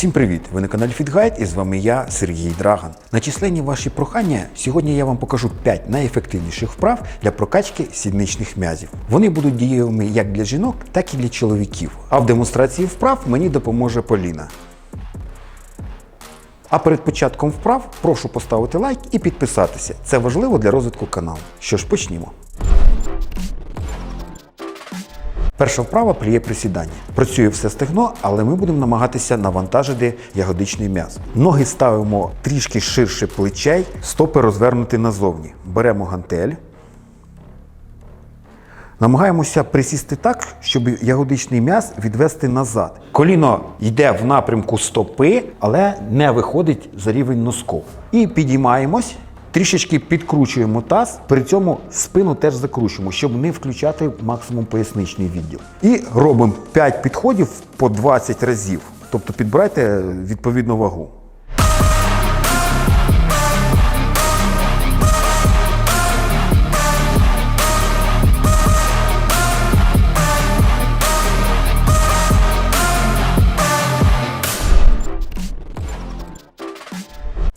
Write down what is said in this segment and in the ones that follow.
Всім привіт! Ви на каналі FitGuide і з вами я, Сергій Драган. На численні ваші прохання сьогодні я вам покажу 5 найефективніших вправ для прокачки сідничних м'язів. Вони будуть дієвими як для жінок, так і для чоловіків. А в демонстрації вправ мені допоможе Поліна. А перед початком вправ прошу поставити лайк і підписатися. Це важливо для розвитку каналу. Що ж, почнімо. Перша вправа пліє присідання. Працює все стегно, але ми будемо намагатися навантажити ягодичний м'яз. Ноги ставимо трішки ширше плечей, стопи розвернути назовні. Беремо гантель. Намагаємося присісти так, щоб ягодичний м'яз відвести назад. Коліно йде в напрямку стопи, але не виходить за рівень носков. І підіймаємось, трішечки підкручуємо таз, при цьому спину теж закручуємо, щоб не включати максимум поясничний відділ. І робимо 5 підходів по 20 разів. Тобто підбирайте відповідну вагу.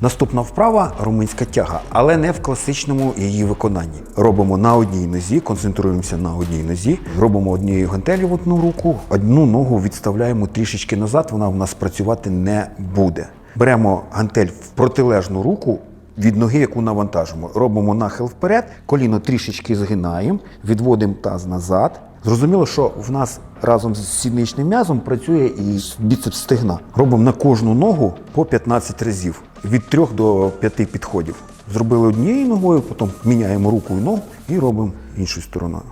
Наступна вправа румунська тяга, але не в класичному її виконанні. Робимо на одній нозі, концентруємося на одній нозі, робимо однією гантелі в одну руку, одну ногу відставляємо трішечки назад, вона в нас працювати не буде. Беремо гантель в протилежну руку. Від ноги, яку навантажимо, робимо нахил вперед, коліно трішечки згинаємо, відводимо таз назад. Зрозуміло, що в нас разом з сідничним м'язом працює і біцепс стегна. Робимо на кожну ногу по 15 разів, від 3 до 5 підходів. Зробили однією ногою, потім міняємо руку і ногу і робимо іншою стороною.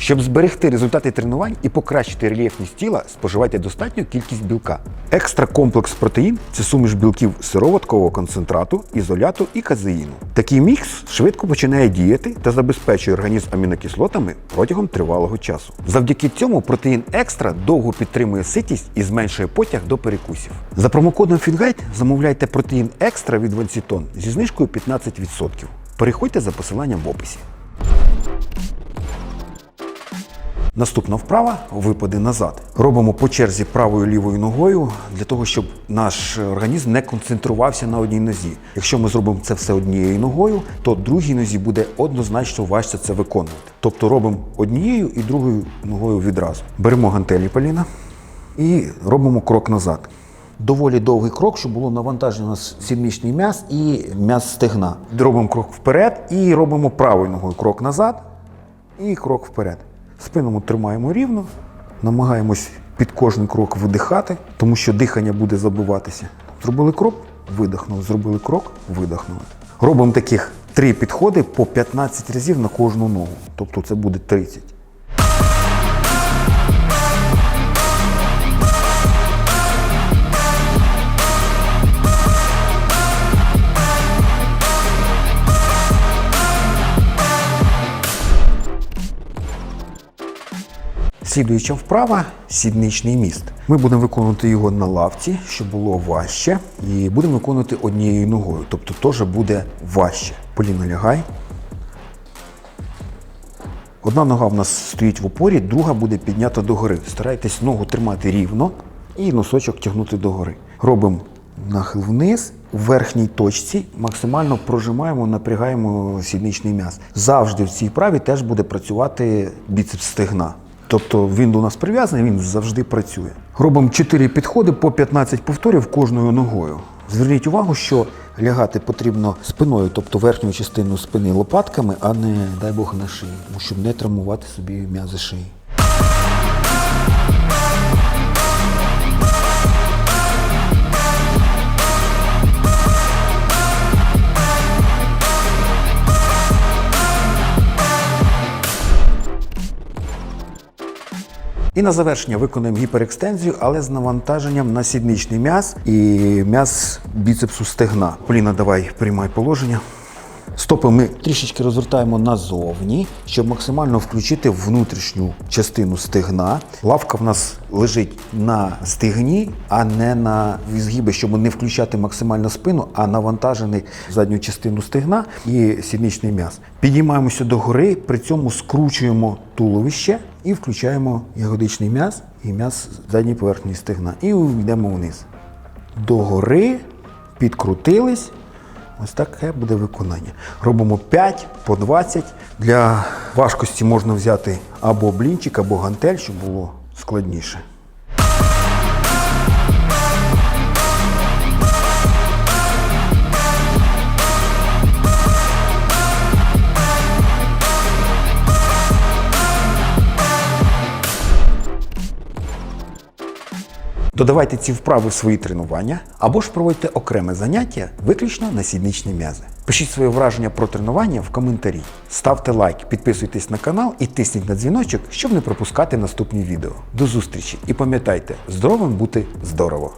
Щоб зберегти результати тренувань і покращити рельєфність тіла, споживайте достатню кількість білка. Екстра комплекс протеїн це суміш білків сироваткового концентрату, ізоляту і казеїну. Такий мікс швидко починає діяти та забезпечує організм амінокислотами протягом тривалого часу. Завдяки цьому протеїн екстра довго підтримує ситість і зменшує потяг до перекусів. За промокодом FitGuide замовляйте протеїн екстра від Вансітон зі знижкою 15%. Переходьте за посиланням в описі. Наступна вправа випади назад. Робимо по черзі правою лівою ногою для того, щоб наш організм не концентрувався на одній нозі. Якщо ми зробимо це все однією ногою, то другій нозі буде однозначно важче це виконувати. Тобто робимо однією і другою ногою відразу. Беремо гантелі Поліна і робимо крок назад. Доволі довгий крок, щоб було навантажено сідничний м'яз і м'яз стегна. Робимо крок вперед і робимо правою ногою крок назад і крок вперед. Спину тримаємо рівно, намагаємось під кожен крок видихати, тому що дихання буде забиватися. Зробили крок, видихнули, зробили крок, видихнули. Робимо таких три підходи по 15 разів на кожну ногу. Тобто це буде 30. Слідуюча вправа сідничний міст. Ми будемо виконувати його на лавці, щоб було важче. І будемо виконувати однією ногою, тобто теж буде важче. Поліна лягай. Одна нога в нас стоїть в опорі, друга буде піднята догори. Старайтесь ногу тримати рівно і носочок тягнути догори. Робимо нахил вниз. У верхній точці максимально прожимаємо, напрягаємо сідничний м'яз. Завжди в цій вправі теж буде працювати біцепс стегна. Тобто він до нас прив'язаний, він завжди працює. Робимо 4 підходи по 15 повторів кожною ногою. Зверніть увагу, що лягати потрібно спиною, тобто верхню частину спини лопатками, а не, дай Бог, на шиї, щоб не травмувати собі м'язи шиї. І на завершення виконуємо гіперекстензію, але з навантаженням на сідничний м'яз і м'яз біцепсу стегна. Поліна, давай приймай положення. Стопи ми трішечки розвертаємо назовні, щоб максимально включити внутрішню частину стегна. Лавка в нас лежить на стегні, а не на згиби, щоб не включати максимально спину, а навантажений задню частину стегна і сідничний м'яз. Підіймаємося догори, при цьому скручуємо туловище і включаємо ягодичний м'яз і м'яз задньої поверхні стегна. І йдемо вниз. Догори, підкрутились. Ось таке буде виконання. Робимо 5 по 20. Для важкості можна взяти або блінчик, або гантель, щоб було складніше. Додавайте ці вправи в свої тренування або ж проводьте окреме заняття виключно на сідничні м'язи. Пишіть своє враження про тренування в коментарі. Ставте лайк, підписуйтесь на канал і тисніть на дзвіночок, щоб не пропускати наступні відео. До зустрічі і пам'ятайте, здоровим бути здорово!